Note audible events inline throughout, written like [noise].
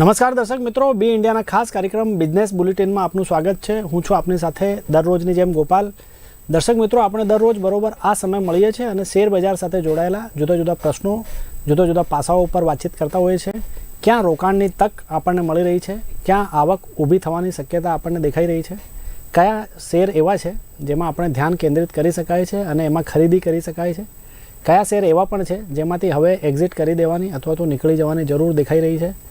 નમસ્કાર દર્શક મિત્રો, બી ઇન્ડિયાના ખાસ કાર્યક્રમ બિઝનેસ બુલેટિનમાં આપનું સ્વાગત છે. હું છું આપની સાથે દરરોજની જેમ ગોપાલ. દર્શક મિત્રો, આપણે દરરોજ બરોબર આ સમય મળીએ છીએ અને શેર બજાર સાથે જોડાયેલા જુદા જુદા પ્રશ્નો, જુદા જુદા પાસાઓ ઉપર વાતચીત કરતા હોઈએ છીએ. ક્યાં રોકાણની તક આપણને મળી રહી છે? ક્યાં આવક ઊભી થવાની શક્યતા આપણને દેખાઈ રહી છે? કયા શેર એવા છે જેમાં આપણે ધ્યાન કેન્દ્રિત કરી શકાય છે અને એમાં ખરીદી કરી શકાય છે? કયા શેર એવા પણ છે જેમાંથી હવે એક્ઝિટ કરી દેવાની અથવા તો નીકળી જવાની જરૂર દેખાઈ રહી છે?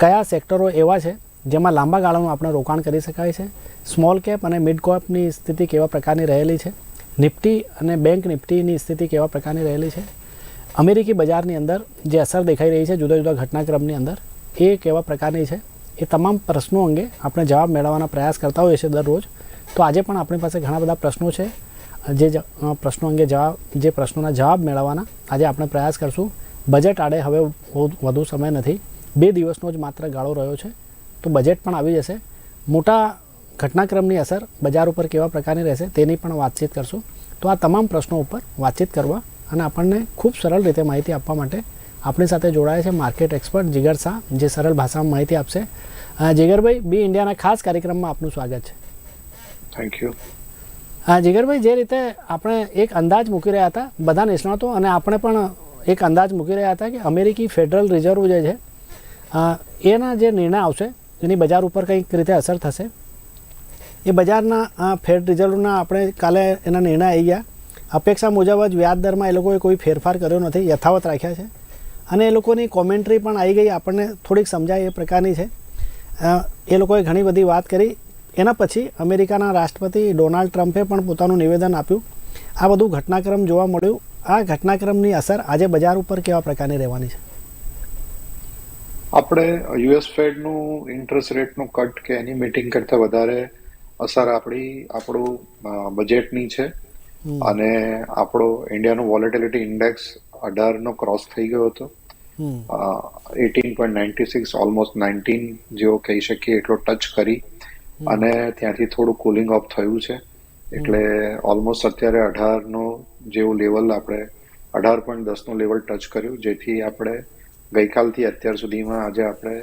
કયા સેક્ટરો એવા છે જેમાં લાંબા ગાળાનું આપણે રોકાણ કરી શકાય છે? સ્મોલ કેપ અને મિડ કેપની સ્થિતિ કેવા પ્રકારની રહેલી છે? નિફ્ટી અને બેંક નિફ્ટીની સ્થિતિ કેવા પ્રકારની રહેલી છે? અમેરિકી બજારની અંદર જે અસર દેખાઈ રહી છે જુદા જુદા ઘટનાક્રમની અંદર, એ કેવા પ્રકારની છે? એ તમામ પ્રશ્નો અંગે આપણે જવાબ મેળવવાના પ્રયાસ કરતા હોઈએ છીએ દરરોજ. તો આજે પણ આપણી પાસે ઘણા બધા પ્રશ્નો છે. જે પ્રશ્નો અંગે જવાબ, જે પ્રશ્નોના જવાબ મેળવવાના આજે આપણે પ્રયાસ કરશું. બજેટ આડે હવે વધુ સમય નથી. બે દિવસનો જ માત્ર ગાળો રહ્યો છે તો બજેટ પણ આવી જશે. મોટા ઘટનાક્રમની અસર બજાર ઉપર કેવા પ્રકારની રહેશે તેની પણ વાતચીત કરશું. તો આ તમામ પ્રશ્નો ઉપર વાતચીત કરવા અને આપણને ખૂબ સરળ રીતે માહિતી આપવા માટે આપણી સાથે જોડાયા છે માર્કેટ એક્સપર્ટ જીગર શાહ જે સરળ ભાષામાં માહિતી આપશે. જીગરભાઈ બી ઇન્ડિયાના ખાસ કાર્યક્રમમાં આપનું સ્વાગત છે. થેન્ક યુ હા જીગરભાઈ જે રીતે આપણે એક અંદાજ મૂકી રહ્યા હતા બધા નિષ્ણાતો અને આપણે પણ એક અંદાજ મૂકી રહ્યા હતા કે અમેરિકી ફેડરલ રિઝર્વ જે છે એના જે નિર્ણય આવશે, એની બજાર ઉપર કંઈક રીતે અસર થશે. એ બજારના ફેડ રિઝર્વના આપણે કાલે એના નિર્ણય આવી ગયા. અપેક્ષા મુજબ જ વ્યાજ દરમાં એ લોકોએ કોઈ ફેરફાર કર્યો નથી, યથાવત રાખ્યા છે. અને એ લોકોની કોમેન્ટ્રી પણ આવી ગઈ, આપણને થોડીક સમજાય એ પ્રકારની છે. એ લોકોએ ઘણી બધી વાત કરી. એના પછી અમેરિકાના રાષ્ટ્રપતિ ડોનાલ્ડ ટ્રમ્પે પણ પોતાનું નિવેદન આપ્યું. આ બધું ઘટનાક્રમ જોવા મળ્યું. આ ઘટનાક્રમની અસર આજે બજાર ઉપર કેવા પ્રકારની રહેવાની છે? આપણે યુએસ ફેડનું ઇન્ટરેસ્ટ રેટનું કટ કે એની મીટિંગ કરતા વધારે અસર આપણી આપણું બજેટની છે. અને આપણો ઇન્ડિયાનું વોલેટિલિટી ઇન્ડેક્સ અઢારનો ક્રોસ થઈ ગયો હતો. Eighteen point ninety six almost nineteen જેવો કહી શકીએ એટલો ટચ કરી. અને ત્યાંથી થોડું કુલિંગ ઓફ થયું છે. એટલે ઓલમોસ્ટ અત્યારે અઢારનો જેવું લેવલ આપણે અઢાર પોઈન્ટ દસનું લેવલ ટચ કર્યું જેથી આપણે ગઈકાલથી અત્યાર સુધીમાં આજે આપણે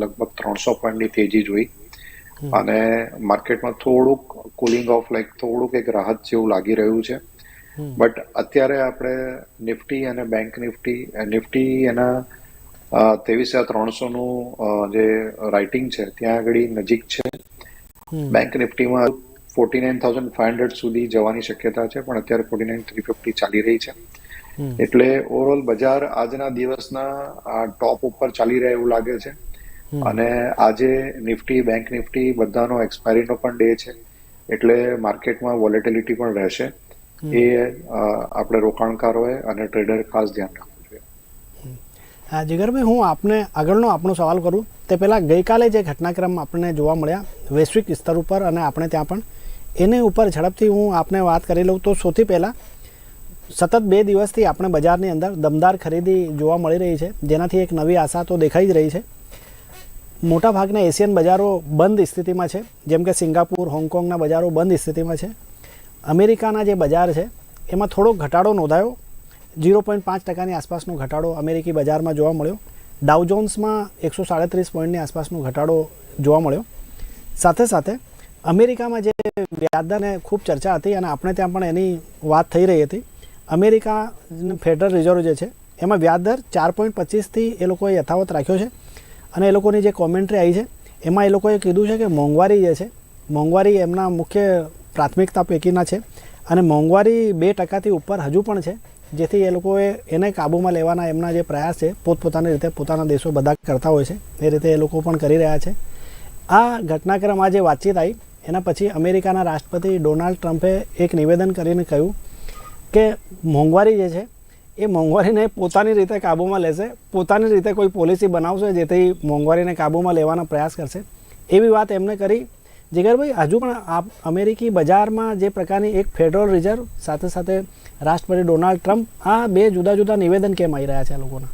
લગભગ ત્રણસો પોઈન્ટની તેજી જોઈ. અને માર્કેટમાં થોડુંક કુલિંગ ઓફ લાઈક થોડુંક એક રાહત જેવું લાગી રહ્યું છે. બટ અત્યારે આપણે નિફ્ટી અને બેંક નિફ્ટી નિફ્ટી એના ત્રેવીસ હજાર ત્રણસોનું જે રાઇટિંગ છે ત્યાં આગળ નજીક છે. Bank નિફ્ટીમાં forty nine thousand five hundred સુધી જવાની શક્યતા છે પણ અત્યારે ફોર્ટી નાઇન થ્રી ફિફ્ટી ચાલી રહી છે. એટલે ઓવરઓલ બજાર આજના દિવસના આ ટોપ ઉપર ચાલી રહે એવું લાગે છે. અને આજે નિફ્ટી બેંક નિફ્ટી બધાનો એક્સપાયરીનો પણ ડે છે. એટલે માર્કેટમાં વોલેટિલિટી પણ રહેશે. એ આપણે રોકાણકારોએ અને ટ્રેડર ખાસ ધ્યાન રાખવું જોઈએ. હા જીગરભાઈ હું આપને આગળનો આપણો સવાલ કરું. તે પહેલાં ગઈકાલે જે ઘટનાક્રમ આપણને જોવા મળ્યા વૈશ્વિક સ્તર ઉપર અને આપણે ત્યાં પણ એને ઉપર ઝડપથી હું આપને વાત કરી લઉં. તો સૌથી પહેલાં સતત બે દિવસથી આપણે બજારની અંદર દમદાર ખરીદી જોવા મળી રહી છે. જેનાથી એક નવી આશા તો દેખાઈ જ રહી છે. મોટા ભાગના એશિયન બજારો બંધ સ્થિતિમાં છે. જેમ કે સિંગાપુર, હોંગકોંગના બજારો બંધ સ્થિતિમાં છે. અમેરિકાના જે બજાર છે, એમાં થોડોક ઘટાડો નોંધાયો. ઝીરો પોઈન્ટ પાંચ ટકાની આસપાસનો ઘટાડો અમેરિકી બજારમાં જોવા મળ્યો. ડાઉજોન્સમાં એકસો સાડત્રીસ પોઈન્ટની આસપાસનો ઘટાડો જોવા મળ્યો. સાથે સાથે અમેરિકામાં જે વ્યાજદરને ખૂબ ચર્ચા હતી અને આપણે ત્યાં પણ એની વાત થઈ રહી હતી અમેરિકા ફેડરલ રિઝર્વ જે છે, એમાં વ્યાજદર ચાર પોઈન્ટ પચીસથી એ લોકોએ યથાવત રાખ્યો છે. અને એ લોકોની જે કોમેન્ટ્રી આવી છે, એમાં એ લોકોએ કીધું છે કે મોંઘવારી જે છે, મોંઘવારી એમના મુખ્ય પ્રાથમિકતા પૈકીના છે. અને મોંઘવારી બે ટકાથી ઉપર હજુ પણ છે, જેથી એ લોકોએ એને કાબૂમાં લેવાના એમના જે પ્રયાસ છે, પોતપોતાની રીતે પોતાના દેશો બધા કરતા હોય છે. એ રીતે એ લોકો પણ કરી રહ્યા છે. આ ઘટનાક્રમ આ જે વાતચીત આવી. એના પછી અમેરિકાના રાષ્ટ્રપતિ ડોનાલ્ડ ટ્રમ્પે એક નિવેદન કરીને કહ્યું કે મોંઘવારી જે છે એ મોંઘવારીને પોતાની રીતે કાબૂમાં લેશે પોતાની રીતે કોઈ પોલિસી બનાવશે જેથી મોંઘવારીને કાબૂમાં લેવાનો પ્રયાસ કરશે. એવી વાત એમને કરી. જીગરભાઈ હજુ પણ આપ અમેરિકી બજારમાં જે પ્રકારની એક ફેડરલ રિઝર્વ સાથે સાથે રાષ્ટ્રપતિ ડોનાલ્ડ ટ્રમ્પ આ બે જુદા જુદા નિવેદન કેમ આવી રહ્યા છે આ લોકોના?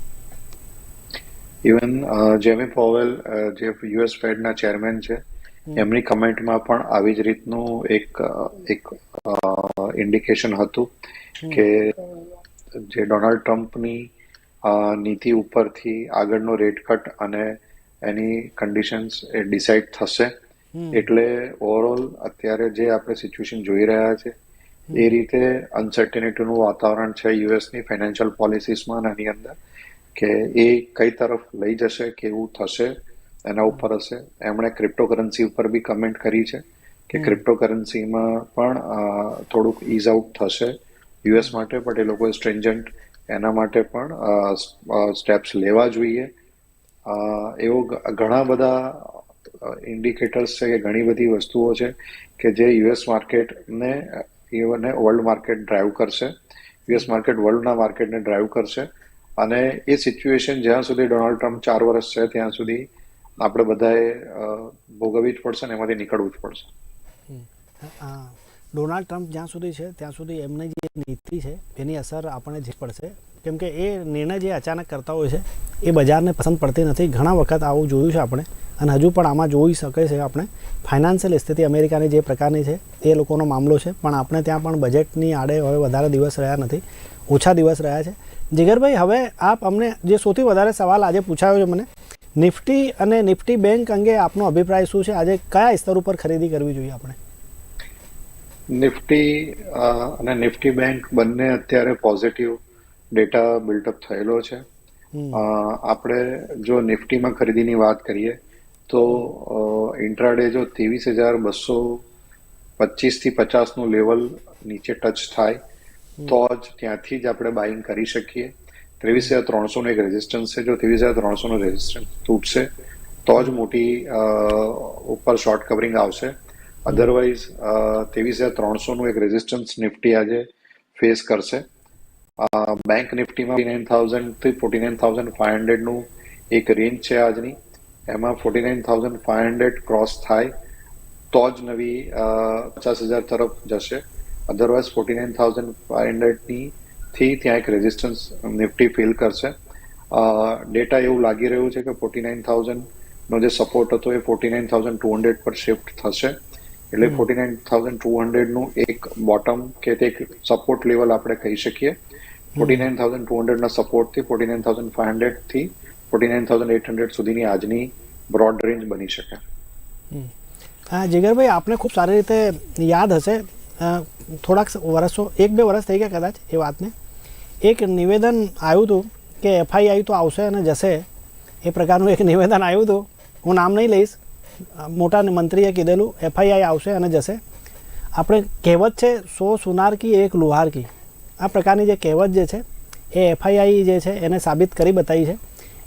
ઇવન જેમી પોવેલ જે યુએસ ફેડના ચેરમેન છે એમની કમેન્ટમાં પણ આવી જ રીતનું એક એક ઇન્ડિકેશન હતું કે જે ડોનાલ્ડ ટ્રમ્પની નીતિ ઉપરથી આગળનો રેટ કટ અને એની કન્ડિશન્સ એ ડિસાઇડ થશે. એટલે ઓવરઓલ અત્યારે જે આપણે સિચ્યુએશન જોઈ રહ્યા છે એ રીતે અનસર્ટિનિટીનું વાતાવરણ છે યુએસની ફાઇનાન્શિયલ પોલિસીસમાં અને એની અંદર કે એ કઈ તરફ લઈ જશે કેવું થશે એના ઉપર હશે. એમણે ક્રિપ્ટોકરન્સી ઉપર બી કમેન્ટ કરી છે કે ક્રિપ્ટોકરન્સીમાં પણ થોડુંક ઇઝ આઉટ થશે. યુએસ માટે બટ એ લોકોએ સ્ટ્રેન્જન્ટ એના માટે પણ સ્ટેપ્સ લેવા જોઈએ. એવો ઘણા બધા ઇન્ડિકેટર્સ છે કે ઘણી બધી વસ્તુઓ છે કે જે યુએસ માર્કેટને ઇવન વર્લ્ડ માર્કેટ ડ્રાઈવ કરશે. યુએસ માર્કેટ વર્લ્ડના માર્કેટને ડ્રાઈવ કરશે. અને એ સિચ્યુએશન જ્યાં સુધી ડોનાલ્ડ ટ્રમ્પ ચાર વર્ષ છે, ત્યાં સુધી આપણે બધાએ ભોગવવી જ પડશે ને એમાંથી નીકળવું જ પડશે. ડોનાલ્ડ ટ્રમ્પ જ્યાં સુધી છે, ત્યાં સુધી એમની જે નીતિ છે, એની અસર આપણને જે પડશે, કેમ કે એ નિર્ણય જે અચાનક કરતા હોય છે, એ બજારને પસંદ પડતી નથી. ઘણા વખત આવું જોયું છે આપણે, અને હજુ પણ આમાં જોઈ શકે છે આપણે. ફાઇનાન્શિયલ સ્થિતિ અમેરિકાની જે પ્રકારની છે, એ લોકોનો મામલો છે, પણ આપણે ત્યાં પણ બજેટની આડે હવે વધારે દિવસ રહ્યા નથી, ઓછા દિવસ રહ્યા છે. જીગરભાઈ, હવે આપ અમને જે સૌથી વધારે સવાલ આજે પૂછાયો છે મને, નિફ્ટી અને નિફ્ટી બેંક અંગે આપનો અભિપ્રાય શું છે? આજે કયા સ્તર ઉપર ખરીદી કરવી જોઈએ આપણે? નિફ્ટી અને નિફ્ટી બેંક બંને અત્યારે પોઝિટિવ ડેટા બિલ્ટઅપ થયેલો છે. આપણે જો નિફ્ટીમાં ખરીદીની વાત કરીએ તો ઇન્ટ્રાડે જો ત્રેવીસ હજાર બસો પચીસથી પચાસનું લેવલ નીચે ટચ થાય તો જ ત્યાંથી જ આપણે બાઇંગ કરી શકીએ. ત્રેવીસ હજાર ત્રણસોનું એક રેઝિસ્ટન્સ છે. જો ત્રેવીસ હજાર ત્રણસોનું રેઝિસ્ટન્સ તૂટશે તો જ મોટી ઉપર શોર્ટ કવરિંગ આવશે. અધરવાઇઝ ત્રેવીસ હજાર ત્રણસોનું એક રેઝિસ્ટન્સ નિફ્ટી આજે ફેસ કરશે. બેંક નિફ્ટીમાં નાઇન થાઉઝન્ડથી ફોર્ટી નાઇન થાઉઝન્ડ ફાઈવ હંડ્રેડનું એક રેન્જ છે આજની. એમાં forty nine thousand five hundred cross થાય, તો જ નવી પચાસ હજાર તરફ જશે. Otherwise forty nine thousand five હંડ્રેડની થી ત્યાં એક રેઝિસ્ટન્સ નિફ્ટી ફિલ કરશે. ડેટા એવું લાગી રહ્યું છે કે ફોર્ટી નાઇન થાઉઝન્ડનો જે સપોર્ટ હતો એ forty nine thousand two hundred પર શિફ્ટ થશે. એટલે ફોર્ટી નાઇન થાઉઝન્ડ ટુ હંડ્રેડનું એક બોટમ કે તે એક સપોર્ટ લેવલ આપણે કહી શકીએ. ફોર્ટી નાઇન થાઉઝન્ડ ટુ હંડ્રેડના સપોર્ટથી forty nine thousand five હંડ્રેડથી forty nine thousand eight hundred સુધીની આજની બ્રોડ રેન્જ બની શકે. હા જીગરભાઈ આપને ખૂબ સારી રીતે યાદ હશે. અ, થોડાક વર્ષો એક બે વર્ષ થઈ ગયા કદાચ એ વાતને. એક નિવેદન આવ્યું હતું કે એફઆઈઆઈ તો આવશે અને જશે. એ પ્રકારનું એક નિવેદન આવ્યું હતું. હું નામ નહીં લઈશ. અ, મોટા મંત્રીએ કીધેલું, એફઆઈઆઈ આવશે અને જશે. આપણે કહેવત છે, સો સુનાર કી, એક લુહાર કી. આ પ્રકારની જે કહેવત જે છે, એ એફઆઈઆઈ જે છે, એને સાબિત કરી બતાવી છે.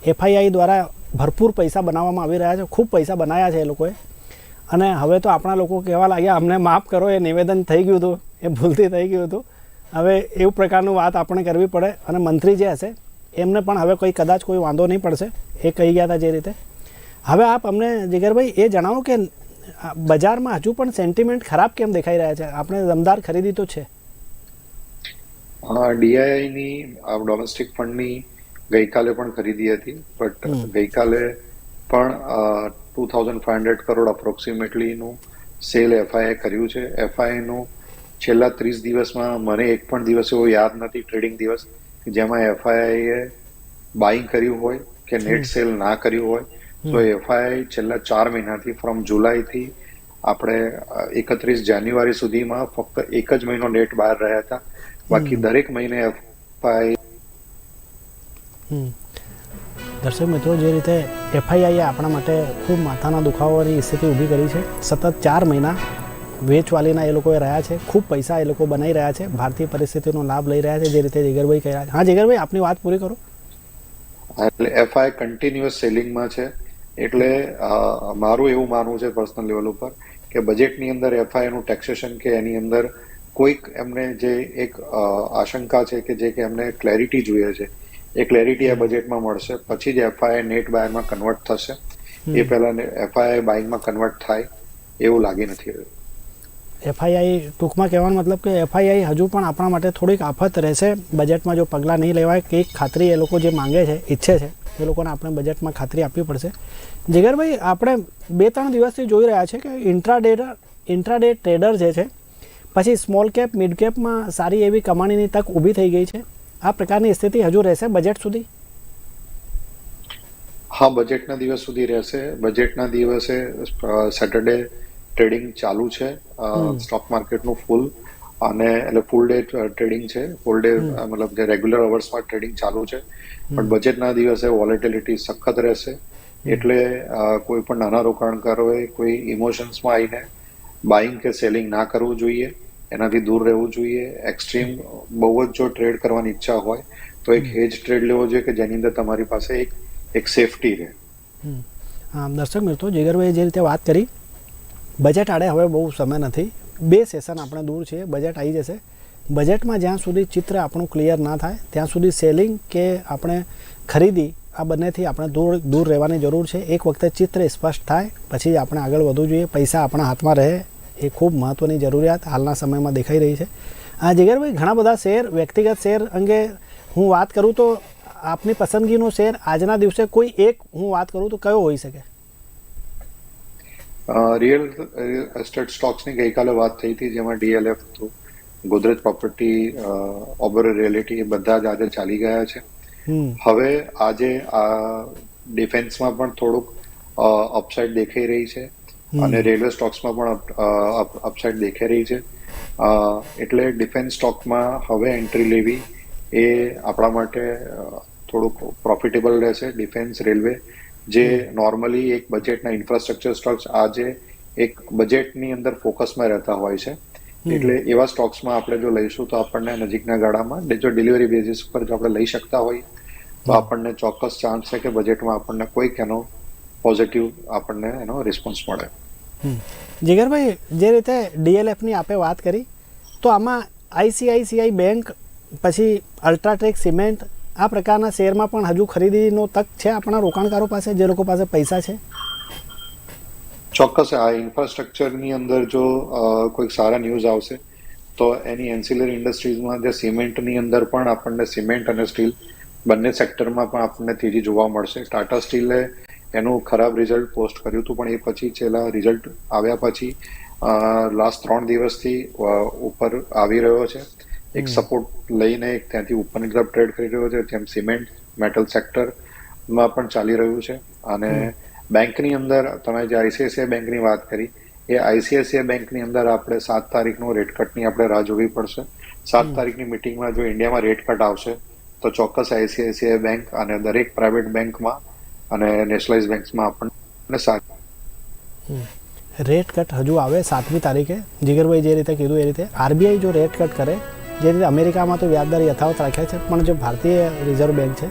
એફઆઈઆઈ દ્વારા ભરપૂર પૈસા બનાવવામાં આવી રહ્યા છે, ખૂબ પૈસા બનાવ્યા છે એ લોકોએ. અને હવે તો આપણા લોકો કહેવા લાગ્યા, અમને માફ કરો, એ નિવેદન થઈ ગયું હતું, એ ભૂલથી થઈ ગયું હતું. હવે એવું પ્રકારનું વાત આપણે કરવી પડે અને મંત્રી જે હશે, એમને પણ હવે કોઈ કદાચ કોઈ વાંધો નહીં પડશે. એ કહી ગયા હતા જે રીતે. હવે આપ અમને જીગરભાઈ એ જણાવો કે બજારમાં હજુ પણ સેન્ટિમેન્ટ ખરાબ કેમ દેખાઈ રહ્યા છે? આપણે દમદાર ખરીદી તો છે. ડીઆઈઆઈની ડોમેસ્ટિક ફંડની ગઈકાલે પણ ખરીદી હતી બટ ગઈકાલે પણ two thousand five hundred crore અપ્રોક્સિમેટલીનું cell FIA કર્યું છે. એફઆઈનું છેલ્લા ત્રીસ દિવસમાં મને એક પણ દિવસ એવો યાદ નથી ટ્રેડિંગ દિવસ જેમાં એફઆઈએ બાઇંગ કર્યું હોય કે નેટ સેલ ના કર્યું હોય. તો એફઆઈ છેલ્લા ચાર મહિનાથી ફ્રોમ જુલાઈથી આપણે એકત્રીસ જાન્યુઆરી સુધીમાં ફક્ત એક જ મહિનો ડેટ બહાર રહ્યા હતા. બાકી દરેક મહિને એફઆઈ દર્શક મિત્રો જે રીતે એફઆઈઆઈએ આપણા માટે ખૂબ માથાના દુખાવાની સ્થિતિ ઊભી કરી છે. સતત ચાર મહિના વેચવાલીના એ લોકોએ રહ્યા છે. ખૂબ પૈસા એ લોકો બનાવી રહ્યા છે. ભારતીય પરિસ્થિતિનો લાભ લઈ રહ્યા છે જે રીતે જીગરભાઈ કહી રહ્યા છે હા જીગરભાઈ આપની વાત પૂરી કરો. એટલે એફઆઈ કન્ટિન્યુઅસ સેલિંગમાં છે. એટલે મારું એવું માનવું છે પર્સનલ લેવલ ઉપર કે બજેટની અંદર એફઆઈ નું ટેક્સેશન કે એની અંદર કોઈક એમને જે એક આશંકા છે કે જે કે એમને ક્લેરિટી જોઈએ છે એ ક્લેરિટી આ બજેટમાં મળશે. પછી જ એફઆઈ નેટ બાયમાં કન્વર્ટ થશે. એ પહેલા એફઆઈ બાઇંગમાં કન્વર્ટ થાય એવું લાગી નથી રહ્યું. એફઆઈઆઈ ટૂંકમાં કહેવાનો મતલબ કે એફઆઈઆઈ હજુ પણ આપણા માટે થોડીક આફત રહેશે. બજેટમાં જો પગલાં નહીં લેવાય, કંઈક ખાતરી એ લોકો જે માંગે છે, ઈચ્છે છે, એ લોકોને આપણે બજેટમાં ખાતરી આપવી પડશે. જીગરભાઈ, આપણે બે ત્રણ દિવસથી જોઈ રહ્યા છે કે ઇન્ટ્રાડે ઇન્ટ્રાડે ટ્રેડર જે છે, પછી સ્મોલ કેપ મિડ કેપમાં સારી એવી કમાણીની તક ઊભી થઈ ગઈ છે. આ પ્રકારની સ્થિતિ હજુ રહેશે બજેટ સુધી? હા, બજેટના દિવસ સુધી રહેશે. બજેટના દિવસે સેટરડે ટ્રેડિંગ ચાલુ છે સ્ટોક માર્કેટનું ફૂલ અને એટલે ફૂલ ડે ટ્રેડિંગ છે. ફૂલ ડે મતલબ જે રેગ્યુલર અવર્સમાં ટ્રેડિંગ ચાલુ છે. પણ બજેટના દિવસે વોલેટિલિટી સખત રહેશે. એટલે કોઈ પણ નાના રોકાણકારોએ કોઈ ઇમોશન્સમાં આવીને બાઇંગ કે સેલિંગ ના કરવું જોઈએ. એનાથી દૂર રહેવું જોઈએ. એક્સ્ટ્રીમ બહુ જ જો ટ્રેડ કરવાની ઈચ્છા હોય તો એક હેજ ટ્રેડ લેવો જોઈએ કે જેની અંદર તમારી પાસે એક એક સેફટી રહે. દર્શક મિત્રો જીગરભાઈ જે રીતે વાત કરી બજેટ આડે હવે બહુ સમય નથી. બે સેશન આપણે દૂર છીએ. બજેટ આવી જશે. બજેટમાં જ્યાં સુધી ચિત્ર આપણું ક્લિયર ના થાય, ત્યાં સુધી સેલિંગ કે આપણે ખરીદી, આ બંનેથી આપણે દૂર દૂર રહેવાની જરૂર છે. એક વખતે ચિત્ર સ્પષ્ટ થાય, પછી આપણે આગળ વધવું જોઈએ. પૈસા આપણા હાથમાં રહે, એ ખૂબ મહત્ત્વની જરૂરિયાત હાલના સમયમાં દેખાઈ રહી છે. આ જીગરભાઈ, ઘણા બધા શેર, વ્યક્તિગત શેર અંગે હું વાત કરું તો આપની પસંદગીનો શેર આજના દિવસે કોઈ એક હું વાત કરું તો કયો હોઈ શકે? રિયલ એસ્ટેટ સ્ટોક્સની ગઈકાલે વાત થઈ હતી જેમાં ડીએલએફ તો ગોદરેજ પ્રોપર્ટી ઓબર રિયલિટી એ બધા જ આજે ચાલી ગયા છે. હવે આજે આ ડિફેન્સમાં પણ થોડુંક અપસાઇડ દેખાઈ રહી છે અને રેલવે સ્ટોક્સમાં પણ અપસાઇડ દેખાઈ રહી છે. એટલે ડિફેન્સ સ્ટોકમાં હવે એન્ટ્રી લેવી એ આપણા માટે થોડુંક પ્રોફિટેબલ રહેશે. ડિફેન્સ રેલવે જે નોર્મલી એક બજેટના ઇન્ફ્રાસ્ટ્રક્ચર સ્ટોક્સ આજે એક બજેટની અંદર ફોકસમાં રહેતા હોય છે. એટલે એવા સ્ટોક્સમાં આપણે જો લઈશું તો આપણને નજીકના ગાળામાં જો ડિલિવરી બેઝિસ પર જો આપણે લઈ શકતા હોઈએ તો આપણને ચોક્કસ ચાન્સ છે કે બજેટમાં આપણને કોઈક એનો પોઝિટિવ આપણને એનો રિસ્પોન્સ મળે. જીગરભાઈ જે રીતે ડીએલએફની આપે વાત કરી તો આમાં આઈસીઆઈસીઆઈ બેંક પછી અલ્ટ્રાટેક સિમેન્ટ આ પ્રકારના શેરમાં પણ હજુ ખરીદીનો તક છે આપણા રોકાણકારો પાસે, જે લોકો પાસે પૈસા છે? ચોક્કસ. આ ઇન્ફ્રાસ્ટ્રક્ચરની અંદર જો કોઈક સારા ન્યૂઝ આવશે, તો એની એન્સિલરી ઇન્ડસ્ટ્રીઝમાં જે સિમેન્ટની અંદર પણ આપણને સિમેન્ટ અને સ્ટીલ બંને સેક્ટરમાં પણ આપણને તેજી જોવા મળશે. ટાટા સ્ટીલે એનું ખરાબ રિઝલ્ટ પોસ્ટ કર્યું હતું, પણ એ પછી છેલ્લા રિઝલ્ટ આવ્યા પછી લાસ્ટ ત્રણ દિવસથી ઉપર આવી રહ્યો છે. એક સપોર્ટ લઈને એક ત્યાંથી ઉપરની તરફ ટ્રેડ કરી રહ્યો છે જેમ સિમેન્ટ મેટલ સેક્ટરમાં પણ ચાલી રહ્યું છે. અને બેંકની અંદર તમે જે આઈસીઆઈસીઆઈ બેંકની વાત કરી એ આઈસીઆઈસીઆઈ બેંકની અંદર આપણે સાત તારીખનું રેટ કટની આપણે રાહ જોવી પડશે. સાત તારીખની મિટિંગમાં જો ઇન્ડિયામાં રેટ કટ આવશે તો ચોક્કસ આઈસીઆઈસીઆઈ બેંક અને દરેક પ્રાઇવેટ બેંકમાં અને નેશનલાઇઝ બેંક્સમાં આપણને સારી રેટ કટ હજુ આવે સાતમી તારીખે? જીગરભાઈ જે રીતે કીધું એ રીતે. આરબીઆઈ જો રેટ કટ કરે જે રીતે અમેરિકામાં તો વ્યાજદર યથાવત રાખ્યા છે પણ જો ભારતીય રિઝર્વ બેંક છે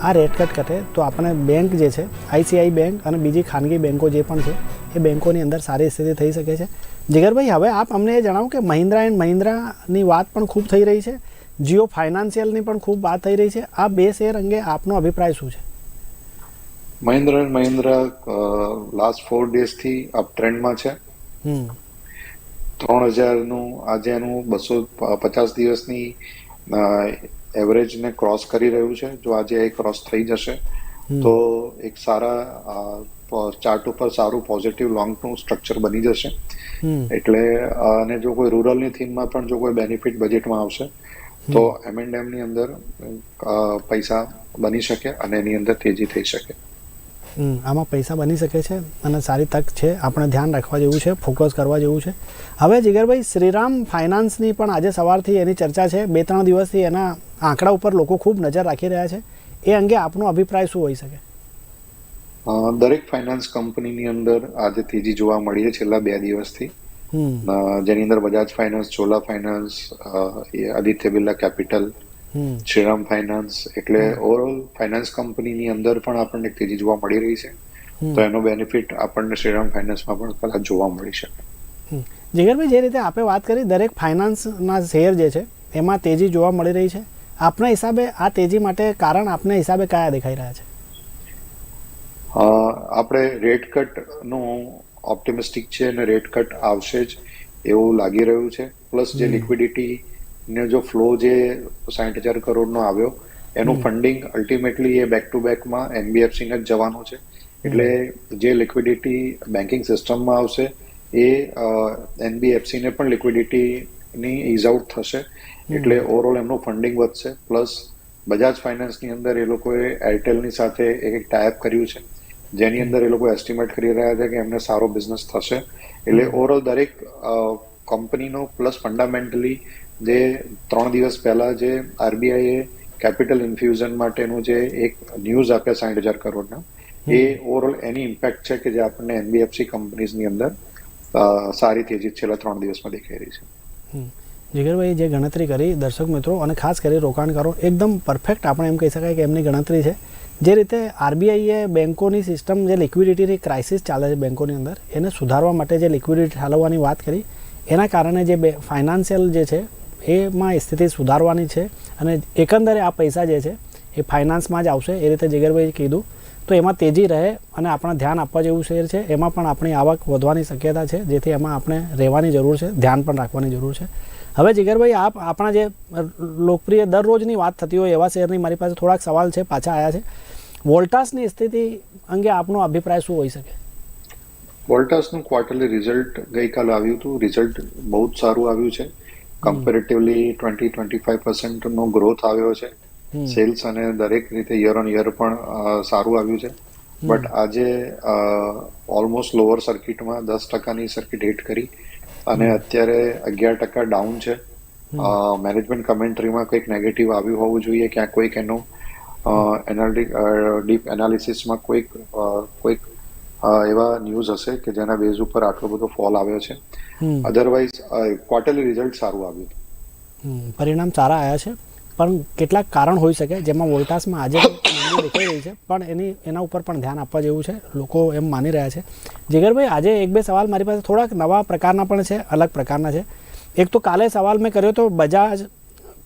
આ રેટ કટ કટે તો આપણે બેંક જે છે આઈસીઆઈ બેંક અને બીજી ખાનગી બેંકો જે પણ છે એ બેંકોની અંદર સારી સ્થિતિ થઈ શકે છે. જીગરભાઈ હવે આપ અમને એ જણાવો કે મહિન્દ્રા એન્ડ મહિન્દ્રાની વાત પણ ખૂબ થઈ રહી છે જીઓ ફાઇનાન્શિયલની પણ ખૂબ વાત થઈ રહી છે આ બે શેર અંગે આપનો અભિપ્રાય શું છે? Mahindra and Mahindra last four ડેઝથી up ટ્રેન્ડમાં છે. ત્રણ હજારનું આજે એનું બસો પચાસ દિવસની એવરેજને ક્રોસ કરી રહ્યું છે. જો આજે એ ક્રોસ થઈ જશે તો એક સારા ચાર્ટ ઉપર સારું પોઝિટિવ લોંગ ટર્મ સ્ટ્રક્ચર બની જશે. એટલે અને જો કોઈ રૂરલની થીમમાં પણ જો કોઈ બેનિફિટ બજેટમાં આવશે તો એમ એન્ડ એમની અંદર પૈસા બની શકે અને એની અંદર તેજી થઈ શકે. આમાં પૈસા બની શકે છે અને સારી તક છે. આપણે ધ્યાન રાખવા જેવું છે ફોકસ કરવા જેવું છે. હવે જીગરભાઈ શ્રીરામ ફાઇનાન્સની પણ આજે સવારથી એની ચર્ચા છે. બે ત્રણ દિવસથી એના આંકડા ઉપર લોકો ખૂબ નજર રાખી રહ્યા છે. એ અંગે આપનો અભિપ્રાય શું હોઈ શકે? દરેક ફાઇનાન્સ કંપનીની અંદર આજે તેજી જોવા મળી છે છેલ્લા બે દિવસથી. જેની અંદર બજાજ ફાઇનાન્સ ચોલા ફાઇનાન્સ એ આદિત્ય બિરલા કેપિટલ શ્રીરામ ફાઇનાન્સ એટલે ઓવરઓલ ફાઇનાન્સ કંપનીની અંદર પણ આપણને તેજી જોવા મળી રહી છે. તો એનો બેનિફિટ આપણને શ્રીરામ ફાઇનાન્સમાં પણ કદાચ જોવા મળી શકે. જીગરભાઈ જે રીતે આપે વાત કરી દરેક ફાઇનાન્સના શેર જે છે એમાં તેજી જોવા મળી રહી છે. આપના હિસાબે આ તેજી માટે કારણ આપના હિસાબે કયા દેખાઈ રહ્યા છે? અ, આપણે રેટ કટનું ઓપ્ટિમિસ્ટિક છે અને રેટ કટ આવશે જ એવું લાગી રહ્યું છે. પ્લસ જે લિક્વિડિટી ને જો ફ્લો જે સાઠ હજાર કરોડનો આવ્યો એનું ફંડિંગ અલ્ટિમેટલી એ બેક ટુ બેકમાં એનબીએફસીને જ જવાનું છે. એટલે જે લિક્વિડિટી બેન્કિંગ સિસ્ટમમાં આવશે એ એનબીએફસીને પણ લિક્વિડિટીની ઇઝ આઉટ થશે. એટલે ઓવરઓલ એમનું ફંડિંગ વધશે. પ્લસ બજાજ ફાઇનાન્સની અંદર એ લોકોએ એરટેલની સાથે એક એક ટાઈપ કર્યું છે. જેની અંદર એ લોકો એસ્ટિમેટ કરી રહ્યા છે કે એમને સારો બિઝનેસ થશે. એટલે ઓવરઓલ દરેક કંપનીનો પ્લસ ફંડામેન્ટલી જે ત્રણ દિવસ પહેલા જે આરબીઆઈએ કેપિટલ ઇન્ફ્યુઝન માટેનું જે એક ન્યૂઝ આપ્યા સાઠ હજાર કરોડના એ ઓવરઓલ એની ઇમ્પેક્ટ છે કે જે આપણને એનબીએફસી કંપનીઝની અંદર સારી તેજી છેલ્લા ત્રણ દિવસમાં દેખાઈ રહી છે. જીગરભાઈ જે ગણતરી કરી દર્શક મિત્રો અને ખાસ કરી રોકાણકારો એકદમ પરફેક્ટ આપણે એમ કહી શકાય કે એમની ગણતરી છે. જે રીતે આરબીઆઈએ બેન્કોની સિસ્ટમ જે લિક્વિડિટીની ક્રાઇસિસ ચાલે છે બેન્કોની અંદર એને સુધારવા માટે જે લિક્વિડિટી ઠાલવવાની વાત કરી એના કારણે જે ફાઇનાન્શિયલ જે છે એમાં સ્થિતિ સુધારવાની છે અને એકંદરે આ પૈસા જે છે એ ફાઇનાન્સમાં જ આવશે, એ રીતે જીગરભાઈએ કીધું. તો એમાં તેજી રહે અને આપણે ધ્યાન આપવા જેવું શેર છે. એમાં પણ આપણી આવક વધવાની શક્યતા છે, જેથી એમાં આપણે રહેવાની જરૂર છે, ધ્યાન પણ રાખવાની જરૂર છે. હવે જીગરભાઈ, આપ આપણા જે લોકપ્રિય દરરોજની વાત થતી હોય એવા શેરની મારી પાસે થોડાક સવાલ છે, પાછા આવ્યા છે. વોલ્ટાસની સ્થિતિ અંગે આપનો અભિપ્રાય શું હોઈ શકે? વોલ્ટાસનું ક્વાર્ટરલી રિઝલ્ટ ગઈકાલે આવ્યું હતું. રિઝલ્ટ બહુ જ સારું આવ્યું છે. કમ્પેરેટિવલી ટ્વેન્ટી ટ્વેન્ટી ફાઈવ પર્સન્ટનો ગ્રોથ આવ્યો છે. સેલ્સ અને દરેક રીતે યર ઓન યર પણ સારું આવ્યું છે. બટ આજે ઓલમોસ્ટ લોઅર સર્કિટમાં દસ ટકાની સર્કિટ હિટ કરી અને અત્યારે અગિયાર ટકા ડાઉન છે. મેનેજમેન્ટ કમેન્ટ્રીમાં કંઈક નેગેટિવ આવ્યું હોવું જોઈએ ક્યાંક કોઈક એનું ડીપ એનાલિસિસમાં કોઈક કોઈક એવા ન્યૂઝ હશે કે જેના બેઝ ઉપર આટલો બધો ફોલ આવ્યો છે. અધરવાઇઝ ક્વાર્ટરલી રિઝલ્ટ સારું આવ્યું. હમ, પરિણામ સારા આવ્યા છે. પણ કેટલાક કારણ હોઈ શકે જેમાં વોલ્ટાસમાં આજે [coughs] દેખાઈ રહી છે. પણ એની એના ઉપર પણ ધ્યાન આપવા જેવું છે. લોકો એમ માની રહ્યા છે. જીગરભાઈ આજે એક બે સવાલ મારી પાસે થોડાક નવા પ્રકારના પણ છે અલગ પ્રકારના છે. એક તો કાલે સવાલ મેં કર્યો તો બજાજ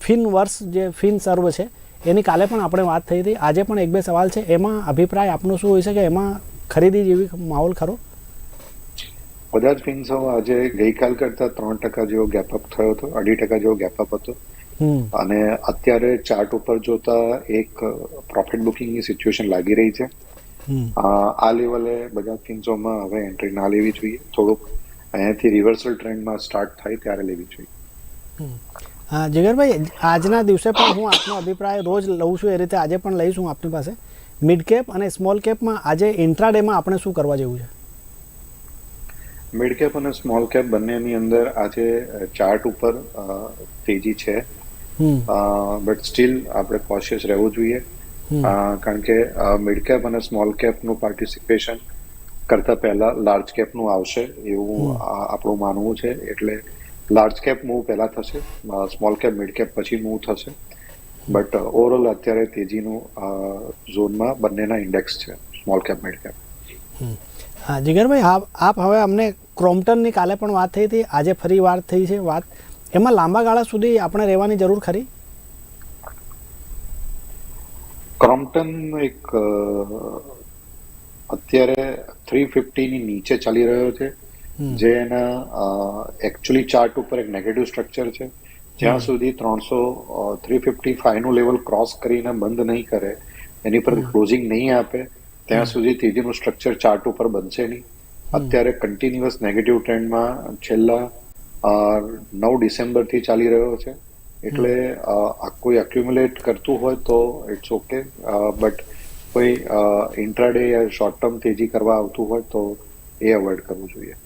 ફિન વર્ષ જે ફિન સર્વ છે એની કાલે પણ આપણે વાત થઈ હતી. આજે પણ એક બે સવાલ છે. એમાં અભિપ્રાય આપનો શું હોઈ શકે? એમાં ખરીદી જેવી માહોલ ખરો? બજાજ ફિન્સર્વ આજે ગઈકાલ કરતા ત્રણ ટકા જેવો ગેપ અપ થયો હતો અઢી ટકા જેવો ગેપ અપ હતો. અને અત્યારે ચાર્ટ ઉપર જોતા એક પ્રોફિટ બુકિંગની સિચ્યુએશન લાગી રહી છે. આ લેવલે બજાજ ફિન્સોમાં હવે એન્ટ્રી ના લેવી જોઈએ. થોડુંક અહીંયાથી રિવર્સલ ટ્રેન્ડમાં સ્ટાર્ટ થાય ત્યારે લેવી જોઈએ. હા જીગરભાઈ આજના દિવસે પણ હું આપનો અભિપ્રાય રોજ લઉં છું એ રીતે આજે પણ લઈશું આપની પાસે. મિડ કેપ અને સ્મોલ કેપમાં આજે ઇન્ટ્રાડેમાં આપણે શું કરવા જેવું છે? મિડ કેપ અને સ્મોલ કેપ બંનેની અંદર આજે ચાર્ટ ઉપર તેજી છે. બટ સ્ટીલ આપણે કોશિયસ રહેવું જોઈએ. કારણ કે મિડ કેપ અને સ્મોલ કેપનું પાર્ટિસિપેશન કરતા પહેલા લાર્જ કેપનું આવશે એવું આપણું માનવું છે. એટલે લાર્જ કેપ મૂવ પહેલા થશે સ્મોલ કેપ મિડ કેપ પછી મૂવ થશે. બટ ઓવરઓલ અત્યારે તેજીનું ઝોનમાં બંનેના ઇન્ડેક્સ છે સ્મોલ કેપ મિડ કેપ હા જીગરભાઈ આપ આપ હવે અમને ક્રોમ્પટનની કાલે પણ વાત થઈ હતી આજે ફરી વાત થઈ છે વાત. એમાં લાંબા ગાળા સુધી આપણે રહેવાની જરૂર ખરી? ક્રોમ્પટન એક અત્યારે થ્રી ફિફ્ટીની નીચે ચાલી રહ્યો છે. જે એના એકચ્યુઅલી ચાર્ટ ઉપર એક નેગેટિવ સ્ટ્રક્ચર છે. જ્યાં સુધી ત્રણસો થ્રી ફિફ્ટી ફાઈવનું લેવલ ક્રોસ કરીને બંધ નહીં કરે એની પર ક્લોઝિંગ નહીં આપે ત્યાં સુધી તેજીનું સ્ટ્રક્ચર ચાર્ટ ઉપર બનશે નહીં. અત્યારે કન્ટિન્યુઅસ નેગેટિવ ટ્રેન્ડમાં છેલ્લા નવ ડિસેમ્બરથી ચાલી રહ્યો છે. એટલે આ કોઈ એક્યુમ્યુલેટ કરતું હોય તો ઇટ્સ ઓકે બટ કોઈ ઇન્ટ્રાડે યા શોર્ટ ટર્મ તેજી કરવા આવતું હોય તો એ અવોઇડ કરવું જોઈએ.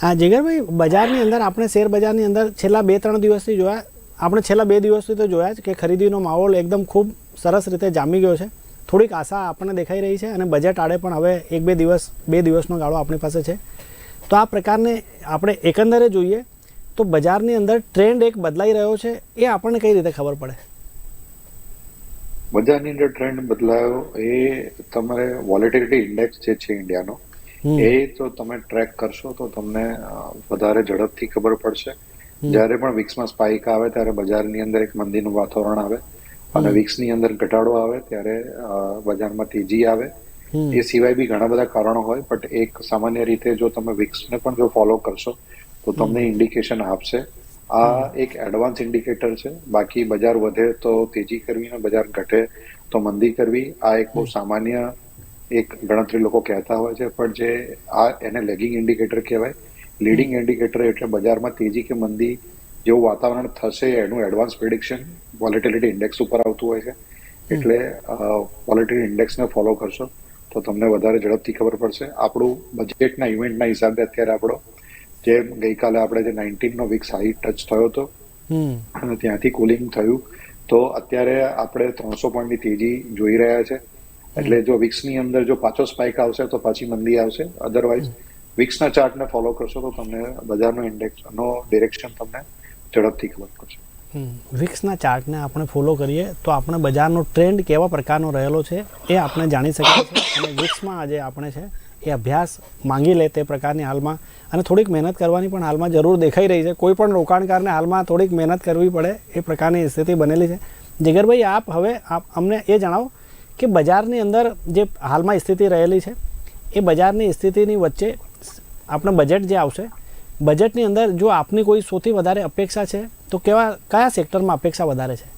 હા, જીગરભાઈ, બજારની અંદર આપણે શેર બજારની અંદર છેલ્લા બે ત્રણ દિવસથી જોયા, આપણે છેલ્લા બે દિવસથી તો જોયા જ કે ખરીદીનો માહોલ એકદમ ખૂબ સરસ રીતે જામી ગયો છે થોડીક આશા આપણને દેખાઈ રહી છે અને બજેટ આડે પણ હવે એક બે દિવસ, બે દિવસનો ગાળો આપણી પાસે છે તો આ પ્રકારને આપણે એકંદરે જોઈએ તો બજારની અંદર ટ્રેન્ડ એક બદલાઈ રહ્યો છે, એ આપણને કઈ રીતે ખબર પડે બજારની અંદર ટ્રેન્ડ બદલાયો એ તમારે વોલેટિલિટી ઇન્ડેક્સ જે છે ઇન્ડિયાનો. એ તો તમે ટ્રેક કરશો તો તમને વધારે ઝડપથી ખબર પડશે. જ્યારે પણ વિક્સમાં સ્પાઇક આવે ત્યારે બજારની અંદર એક મંદીનું વાતાવરણ આવે અને વિક્સની અંદર ઘટાડો આવે ત્યારે બજારમાં તેજી આવે. એ સિવાય બી ઘણા બધા કારણો હોય બટ એક સામાન્ય રીતે જો તમે વિક્સને પણ જો ફોલો કરશો તો તમને ઇન્ડિકેશન આપશે. આ એક એડવાન્સ ઇન્ડિકેટર છે. બાકી બજાર વધે તો તેજી કરવી ને બજાર ઘટે તો મંદી કરવી આ એક બહુ સામાન્ય એક ગણતરી લોકો કહેતા હોય છે પણ જે આ એને લેગિંગ ઇન્ડિકેટર કહેવાય લીડિંગ ઇન્ડિકેટર એટલે બજારમાં તેજી કે મંદી જેવું વાતાવરણ થશે એનું એડવાન્સ પ્રિડિક્શન વોલેટિલિટી ઇન્ડેક્સ ઉપર આવતું હોય છે. એટલે વોલેટિલિટી ઇન્ડેક્સને ફોલો કરશો તો તમને વધારે ઝડપથી ખબર પડશે. આપણું બજેટના ઇવેન્ટના હિસાબે અત્યારે આપણો જે ગઈકાલે આપણે જે નાઇન્ટીનનો વીક હાઈ ટચ થયો હતો અને ત્યાંથી કુલિંગ થયું તો અત્યારે આપણે ત્રણસો પોઈન્ટની તેજી જોઈ રહ્યા છે. એટલે જો વિક્સની અંદર જો પાછો સ્પાઇક આવશે, તો પાછી મંદી આવશે. અધરવાઇઝ વિક્સના ચાર્ટને ફોલો કરશો તો તમને બજારનો ઇન્ડેક્સનો ડિરેક્શન તમને ઝડપથી ખબર પડશે. વિક્સના ચાર્ટને આપણે ફોલો કરીએ, તો આપણે બજારનો ટ્રેન્ડ કેવા પ્રકારનો રહેલો છે એ આપણે જાણી શકીએ છીએ. અને વિક્સમાં આજે આપણે છે એ અભ્યાસ માંગી લે તે પ્રકારની હાલમાં. અને થોડીક મહેનત કરવાની પણ હાલમાં જરૂર દેખાઈ રહી છે. કોઈ પણ રોકાણકારને હાલમાં થોડીક મહેનત કરવી પડે એ પ્રકારની સ્થિતિ બનેલી છે. જીગરભાઈ, આપ હવે, આપ અમને એ જણાવો કે બજારની અંદર જે હાલમાં સ્થિતિ રહેલી છે એ બજારની સ્થિતિની વચ્ચે આપણે બજેટ જે આવશે બજેટની અંદર જો આપની કોઈ સૌથી વધારે અપેક્ષા છે તો કેવા કયા સેક્ટરમાં અપેક્ષા વધારે છે?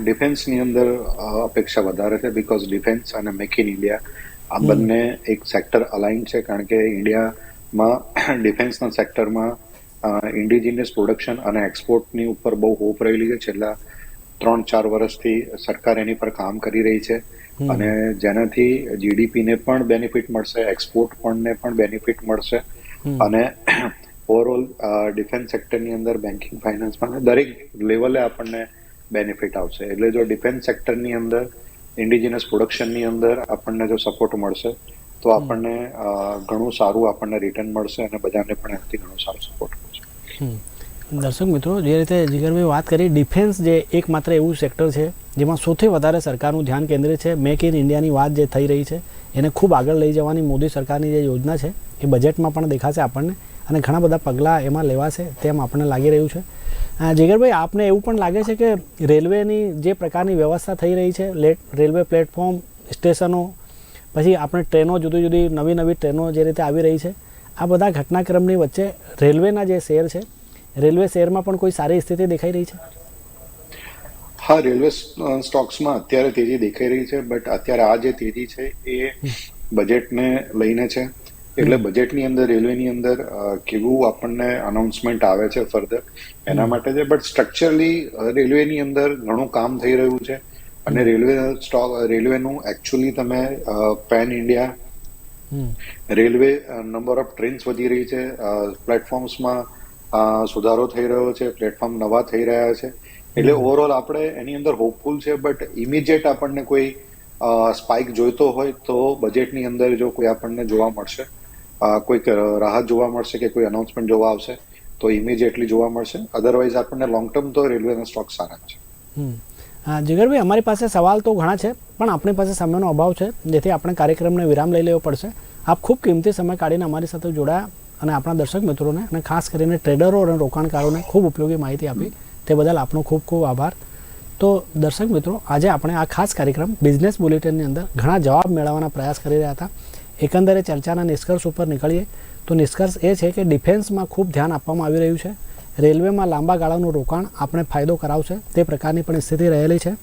ડિફેન્સની અંદર અપેક્ષા વધારે છે બીકોઝ ડિફેન્સ અને મેક ઇન ઇન્ડિયા આ બંને એક સેક્ટર અલાઇન છે કારણ કે ઇન્ડિયામાં ડિફેન્સના સેક્ટરમાં ઇન્ડિજિનિયસ પ્રોડક્શન અને એક્સપોર્ટની ઉપર બહુ હોપ રહેલી છે. છેલ્લા ત્રણ ચાર વર્ષથી સરકાર એની પર કામ કરી રહી છે. અને જેનાથી જીડીપીને પણ બેનિફિટ મળશે એક્સપોર્ટ પણને પણ બેનિફિટ મળશે. અને ઓવરઓલ ડિફેન્સ સેક્ટરની અંદર બેન્કિંગ ફાઇનાન્સમાં દરેક લેવલે આપણને બેનિફિટ આવશે. એટલે જો ડિફેન્સ સેક્ટરની અંદર ઇન્ડિજિનસ પ્રોડક્શનની અંદર આપણને જો સપોર્ટ મળશે તો આપણને ઘણું સારું આપણને રિટર્ન મળશે અને બજારને પણ એનાથી ઘણો સારો સપોર્ટ મળશે. દર્શક મિત્રો, જે રીતે જીગરભાઈ વાત કરી, ડિફેન્સ જે એકમાત્ર એવું સેક્ટર છે, જેમાં સૌથી વધારે સરકારનું ધ્યાન કેન્દ્રિત છે, મેક ઇન ઇન્ડિયાની વાત જે થઈ રહી છે, એને ખૂબ આગળ લઈ જવાની મોદી સરકારની જે યોજના છે, એ બજેટમાં પણ દેખાશે આપણને, અને ઘણા બધા પગલાં એમાં લેવાશે તેમ આપણને લાગી રહ્યું છે. જીગરભાઈ, આપને એવું પણ લાગે છે કે રેલવેની જે પ્રકારની વ્યવસ્થા થઈ રહી છે લેટ રેલવે પ્લેટફોર્મ, સ્ટેશનો, પછી આપણે ટ્રેનો જુદી જુદી, નવી નવી ટ્રેનો જે રીતે આવી રહી છે, આ બધા ઘટનાક્રમની વચ્ચે રેલવેના જે શેર છે રેલવે શેરમાં પણ કોઈ સારી સ્થિતિ દેખાઈ રહી છે? હા રેલવે સ્ટોક્સમાં અત્યારે તેજી દેખાઈ રહી છે બટ અત્યારે આ જે તેજી છે એ બજેટને લઈને છે. એટલે બજેટની અંદર રેલવેની અંદર કેવું આપણને અનાઉન્સમેન્ટ આવે છે ફર્ધર એના માટે છે. બટ સ્ટ્રક્ચરલી રેલવેની અંદર ઘણું કામ થઈ રહ્યું છે અને રેલવે સ્ટોક રેલવેનું એકચ્યુઅલી તમે pan India railway number of trains વધી રહી છે. પ્લેટફોર્મ્સમાં સુધારો થઈ રહ્યો છે પ્લેટફોર્મ નવા થઈ રહ્યા છે. એટલે ઓવરઓલ આપણે એની અંદર હોપફુલ છે બટ ઇમિડિયેટ આપણને કોઈ સ્પાઇક જોઈતો હોય તો બજેટની અંદર જો કોઈ આપણને જોવા મળશે કોઈક રાહત જોવા મળશે કે કોઈ અનાઉન્સમેન્ટ જોવા આવશે તો ઇમિડિયેટલી જોવા મળશે. અધરવાઇઝ આપણને લોંગ ટર્મ તો રેલવેના સ્ટોક સારા છે. હમ. હા, જીગરભાઈ અમારી પાસે સવાલ તો ઘણા છે પણ આપણી પાસે સમયનો અભાવ છે જેથી આપણે કાર્યક્રમને વિરામ લઈ લેવો પડશે. આપ ખૂબ કિંમતી સમય કાઢીને અમારી સાથે જોડાયા. અને આપણા દર્શક મિત્રોને અને ખાસ કરીને ટ્રેડરો અને રોકાણકારોને ખૂબ ઉપયોગી માહિતી આપી. તે બદલ આપનો ખૂબ ખૂબ આભાર. તો દર્શક મિત્રો, આજે આપણે આ ખાસ કાર્યક્રમ બિઝનેસ બુલેટિનની અંદર ઘણા જવાબ મેળવવાના પ્રયાસ કરી રહ્યા હતા. એકંદરે ચર્ચાના નિષ્કર્ષ ઉપર નીકળીએ. તો નિષ્કર્ષ એ છે કે ડિફેન્સમાં ખૂબ ધ્યાન આપવામાં આવી રહ્યું છે. રેલવેમાં લાંબા ગાળાનું રોકાણ આપણે ફાયદો કરાવશે. તે પ્રકારની પણ સ્થિતિ રહેલી છે.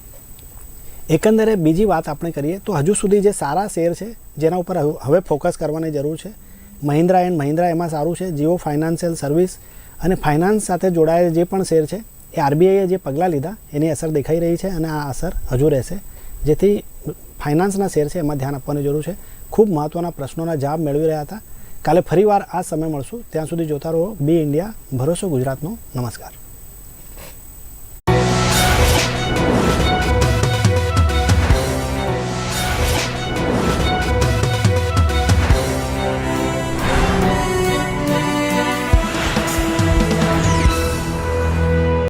એકંદરે બીજી વાત આપણે કરીએ તો હજુ સુધી જે સારા શેર છે, જેના ઉપર હવે- ફોકસ કરવાની જરૂર છે. મહિન્દ્રા એન્ડ મહિન્દ્રા એમાં સારું છે. જીઓ ફાઇનાન્શિયલ સર્વિસ અને ફાઇનાન્સ સાથે જોડાયેલ જે પણ શેર છે, એ આરબીઆઈએ જે પગલાં લીધા, એની અસર દેખાઈ રહી છે અને આ અસર હજુ રહેશે. જેથી ફાઇનાન્સના શેર છે, એમાં ધ્યાન આપવાની જરૂર છે. ખૂબ મહત્ત્વના પ્રશ્નોના જવાબ મેળવી રહ્યા હતા. કાલે ફરીવાર આ સમય મળશું. ત્યાં સુધી જોતા રહો, બી ઇન્ડિયા, ભરોસો ગુજરાતનો. નમસ્કાર.